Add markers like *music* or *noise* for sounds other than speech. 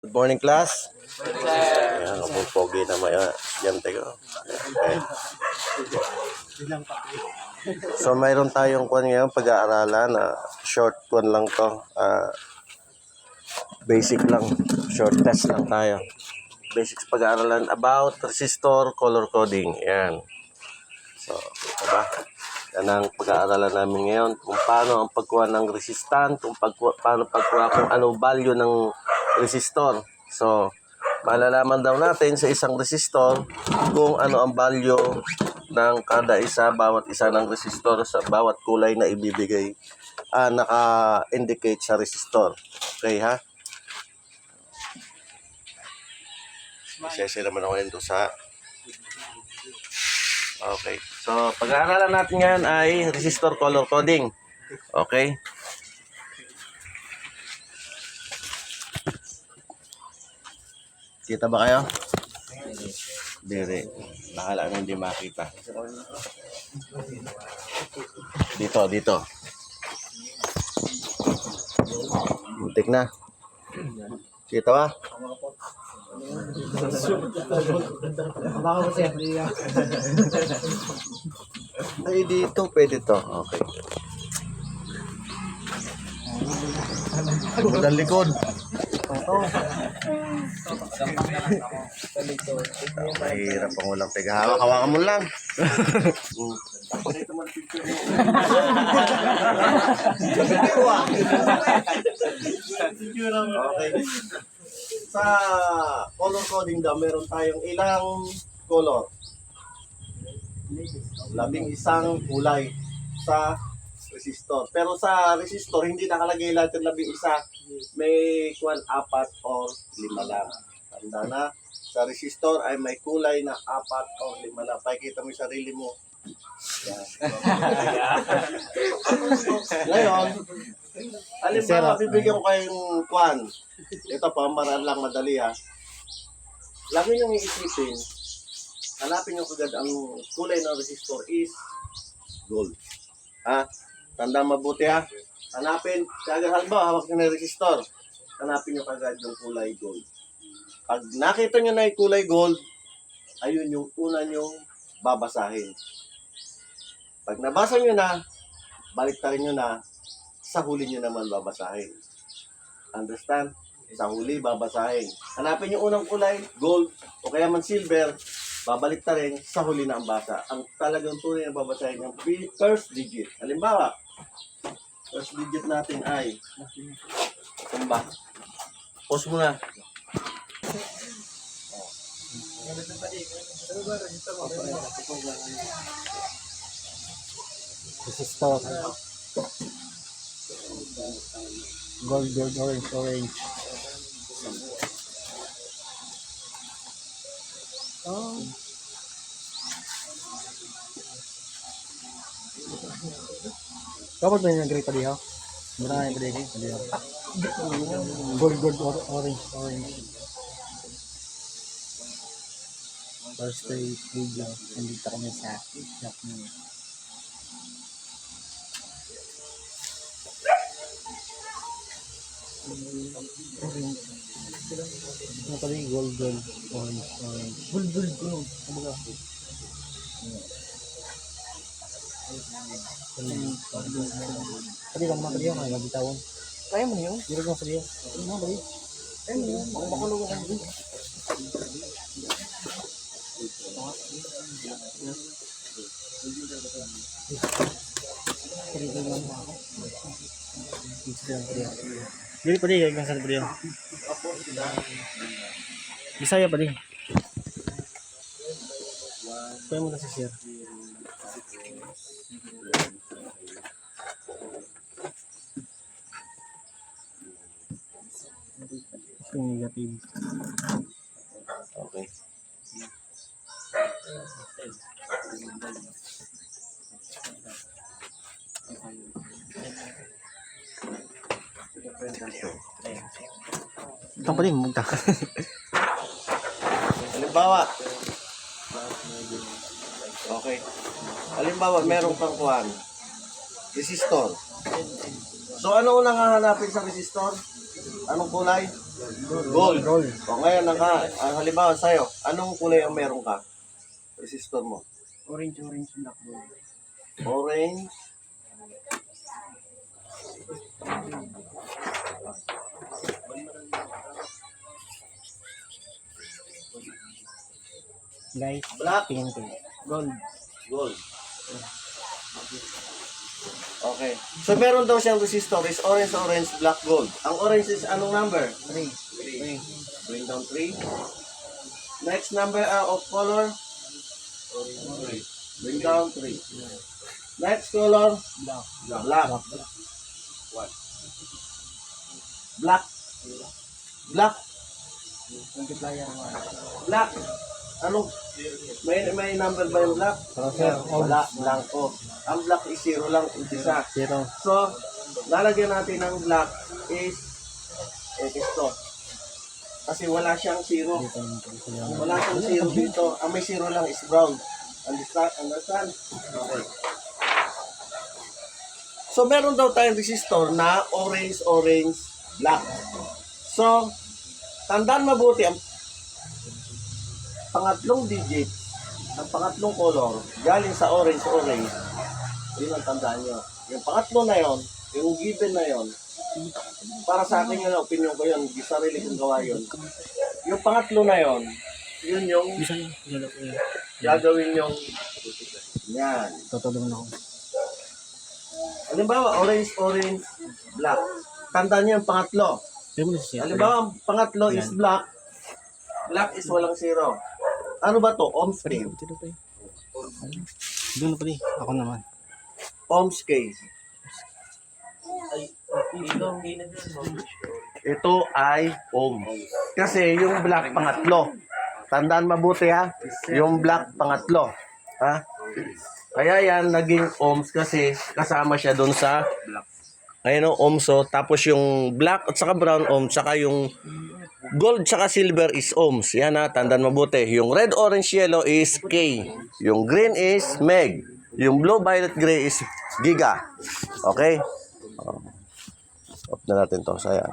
Good morning, class. Ayan, ang pogi na may ah, estudyante ko. Okay. So, mayroon tayong kwan ngayon, pag-aaralan na short kwan lang to. Ah, basic lang. Short test lang tayo. Basics pag-aaralan about resistor color coding. Yan. So, diba? Yan ang pag-aaralan namin ngayon kung paano ang pagkuha ng resistant, kung pagkuha, paano pagkuha kung ano value ng resistor. So, malalaman daw natin sa isang resistor kung ano ang value ng kada isa, bawat isa ng resistor sa bawat kulay na ibibigay, ah, naka-indicate sa resistor. Okay, ha? Masaya naman ako nito sa Okay. So, pag-aaralan natin yan ay resistor color coding. Okay? Kita ba kayo? Dire. Bahala na hindi makita. Dito, dito. Muntik na. Kita ba? Baka po sir, Ay, dito. Pwede to. Okay. Magandang likod. Mahirap ang ulang tiga. Hawak, hawakan mo lang. Okay. Sa color coding daw, meron tayong ilang color. Labing isang kulay sa resistor. Pero sa resistor, hindi nakalagay lahat yung labing isa. May kwan apat or lima lang. Tanda na, sa resistor ay may kulay na apat o lima lang. Pakikita mo yung sarili mo. Yan. Ngayon, halimbawa, bibigyan ko kayong kwan. Ito pa, maraan lang madali ha. Lagi niyong iisipin, hanapin niyo kagad ang kulay ng resistor is gold. Ha? Tanda mabuti ha. Hanapin, kagad halimbawa, hawak niyo na resistor. Hanapin niyo kagad yung kulay gold. Pag nakita niyo na yung kulay gold, ayun yung una niyong babasahin. Pag nabasa niyo na, baliktarin niyo na, sa huli niyo naman babasahin. Understand? Sa huli, babasahin. Hanapin yung unang kulay, gold, o kaya man silver, babalik ta rin sa huli na ang basa. Ang talagang tunay na babasahin pi- first digit. Halimbawa, first digit natin ay, tumba. Pause mo na. resistor. Gold, gold, orange, orange. Oh. Kapag may nag-grade pa diha? Mura na yung grade pa diha. Gold, gold, or- orange, orange. First day video. Nandito kami sa shop niya. Ano pala yung gold, gold, orange, orange. Gold, gold, gold. Ano ba? Pwede lang mga paliyo, mga gabitawan. Kaya mo na yun? Hindi lang paliyo. Ano mga paliyo? Kaya mo na yun? Ako makulong ako dito. Pwede lang ako. Dito lang paliyo. Dili pa di, kaya saan pa di. Bisaya pa di. Kaya mo kasi sir. Yung negative. Okay. Ito pa din, magta. *laughs* Halimbawa, okay. Halimbawa, meron kang kuhan, resistor. So, ano unang hahanapin sa resistor? Anong kulay? Gold. Gold. O ngayon, naka, ang halimbawa sa'yo, anong kulay ang meron ka? Resistor mo. Orange, orange, black gold. Orange. Guys, Black. ko. Gold. Gold. Okay. So, meron daw siyang resistor is orange, orange, black, gold. Ang orange is anong number? 3. 3. Bring down 3. Next number uh, of color? Bring down 3. Next color? Black. Black. Black. Black. Multiplier 1. Black. Anong? May, may number ba yung black? Pero sir, Wala. Blanco. Ang black is zero lang. Umpisa. zero. So, lalagyan natin ng black is eh, ito. Kasi wala siyang zero. Wala siyang zero dito. Ang may zero lang is brown. Understand? Understand? Okay. So, meron daw tayong resistor na orange, orange, black. So, tandaan mabuti ang pangatlong digit, ang pangatlong color, galing sa orange, orange. Yun ang tandaan nyo. Yung pangatlo na yon, yung given na yon, para sa akin yun, opinion ko yun, sarili kong gawa yun. Yung pangatlo na yon, yun yung gagawin yung yan. Tutulungan ako. Halimbawa, orange, orange, black. Tandaan niyo yung pangatlo. Halimbawa, ang pangatlo is black. Black is walang zero. Ano ba to? Case. dito pa. Doon pa. Ako naman. Ohm's case. Ito ay ohm. Kasi yung black pangatlo. Tandaan mabuti ha. Yung black pangatlo. Ha? Kaya yan naging ohms kasi kasama siya doon sa ayun o, ohms o. Tapos yung black at saka brown ohms, saka yung gold saka silver is ohms. Yan ha, tandaan mabuti. Yung red, orange, yellow is K. Yung green is meg. Yung blue, violet, gray is giga. Okay? Off na natin to. Saya.